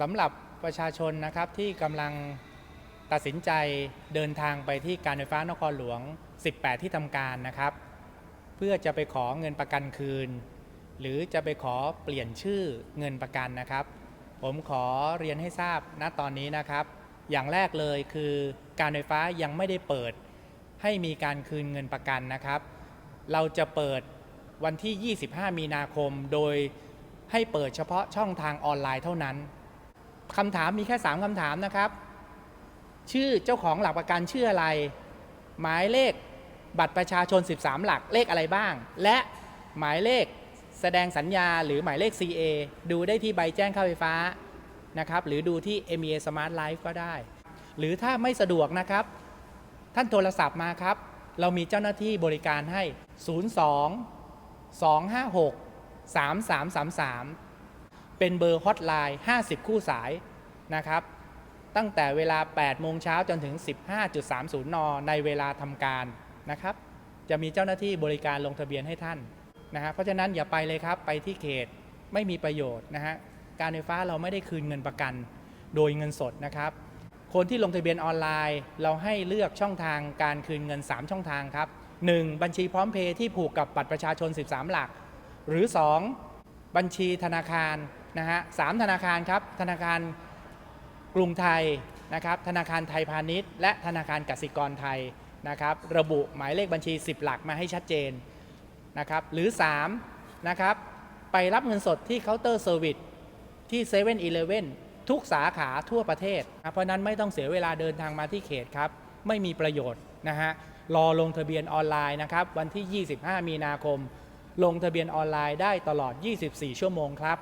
สำหรับประชาชนนะครับที่กำลังตัดสินใจเดินทางไปที่การไฟฟ้านครหลวง 18 ที่ทำการนะครับ เพื่อจะไปขอเงินประกันคืน หรือจะไปขอเปลี่ยนชื่อเงินประกันนะครับ ผมขอเรียนให้ทราบณตอนนี้นะครับ อย่างแรกเลยคือการไฟฟ้ายังไม่ได้เปิดให้มีการคืนเงินประกันนะครับ เราจะเปิดวันที่ 25 มีนาคม โดยให้เปิดเฉพาะช่องทางออนไลน์เท่านั้น คำถามมีแค่ 3คำถามนะครับ ชื่อเจ้าของหลักประกันชื่ออะไร หมายเลขบัตรประชาชน 13 หลักเลขอะไรบ้าง และหมายเลขแสดงสัญญาหรือหมายเลข CA ดูได้ที่ใบแจ้งค่าไฟฟ้านะครับ หรือดูที่ MEA Smart Life ก็ได้ หรือถ้าไม่สะดวกนะครับ ท่านโทรศัพท์มาครับ เรามีเจ้าหน้าที่บริการให้ 02 256 3333 เป็นเบอร์ฮอตไลน์ 50 คู่สายนะครับ ตั้งแต่เวลา 8 โมงเช้าจนถึง 15.30 น ในเวลาทำการนะครับ จะมีเจ้าหน้าที่บริการลงทะเบียนให้ท่านนะฮะ เพราะฉะนั้นอย่าไปเลยครับ ไปที่เขตไม่มีประโยชน์นะฮะ การไฟฟ้าเราไม่ได้คืนเงินประกัน โดยเงินสดนะครับ คนที่ลงทะเบียนออนไลน์ เราให้เลือกช่องทางการคืนเงิน 3 ช่องทางครับ 1. บัญชีพร้อมเพย์ที่ผูกกับบัตรประชาชน 13 หลัก หรือ 2. บัญชีธนาคาร นะฮะสามธนาคารครับ ธนาคารกรุงไทยนะครับ ธนาคารไทยพาณิชย์ และธนาคารกสิกรไทยนะครับ ระบุหมายเลขบัญชี 10 หลักมาให้ชัดเจนนะครับ หรือ 3. นะครับ ไปรับเงินสดที่เคาน์เตอร์เซอร์วิสที่7 e เ e ่ e อทุกสาขาทั่วประเทศนะเพราะฉะนั้นไม่ต้องเสียเวลาเดินทางมาที่เขตครับ ไม่มีประโยชน์นะฮะ รอลงทะเบียนออนไลน์นะครับ วันที่ 25 มีนาคม ลงทะเบียนออนไลน์ได้ตลอด 24 ชั่วโมงครับ